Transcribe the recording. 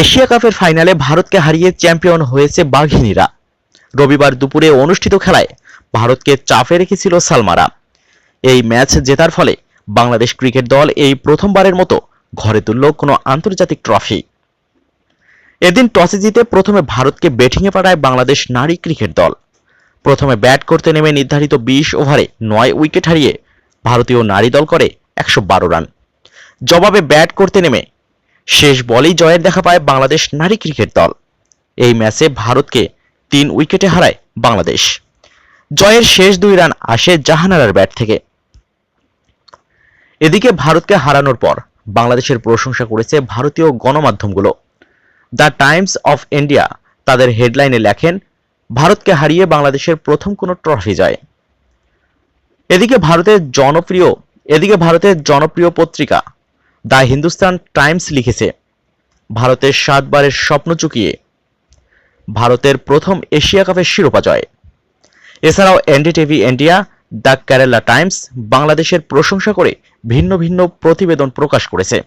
Asia কাপের ফাইনালে ভারতকে হারিয়ে চ্যাম্পিয়ন হয়েছে বাঘিনীরা। রবিবার দুপুরে অনুষ্ঠিত খেলায় ভারতকে চাপে রেখেছিল সালমারা। এই ম্যাচ জেতার ফলে বাংলাদেশ ক্রিকেট দল এই প্রথমবারের মতো ঘরে তুলল কোনো আন্তর্জাতিক ট্রফি। এদিন টসে জিতে প্রথমে ভারতকে ব্যাটিংয়ে পাঠায় বাংলাদেশ নারী ক্রিকেট দল। প্রথমে ব্যাট করতে নেমে নির্ধারিত বিশ ওভারে নয় উইকেট হারিয়ে ভারতীয় নারী দল করে একশো বারো রান। জবাবে ব্যাট করতে নেমে শেষ বলেই জয়ের দেখা পায় বাংলাদেশ নারী ক্রিকেট দল। এই ম্যাচে ভারতকে তিন উইকেটে হারায় বাংলাদেশ। জয়ের শেষ দুই রান আসে জাহানারার ব্যাট থেকে। এদিকে ভারতকে হারানোর পর বাংলাদেশের প্রশংসা করেছে ভারতীয় গণমাধ্যমগুলো। দ্য টাইমস অফ ইন্ডিয়া তাদের হেডলাইনে লেখেন, ভারতকে হারিয়ে বাংলাদেশের প্রথম কোনো ট্রফি জয়। এদিকে ভারতের জনপ্রিয়, এদিকে ভারতের জনপ্রিয় পত্রিকা দ্য হিন্দুস্তান টাইমস লিখেছে, ভারতের সাতবারের স্বপ্ন চুকিয়ে ভারতের প্রথম এশিয়া কাপের শিরোপা জয়। এছাড়াও NDTV India, the Kerala times বাংলাদেশের প্রশংসা করে ভিন্ন ভিন্ন প্রতিবেদন প্রকাশ করেছে।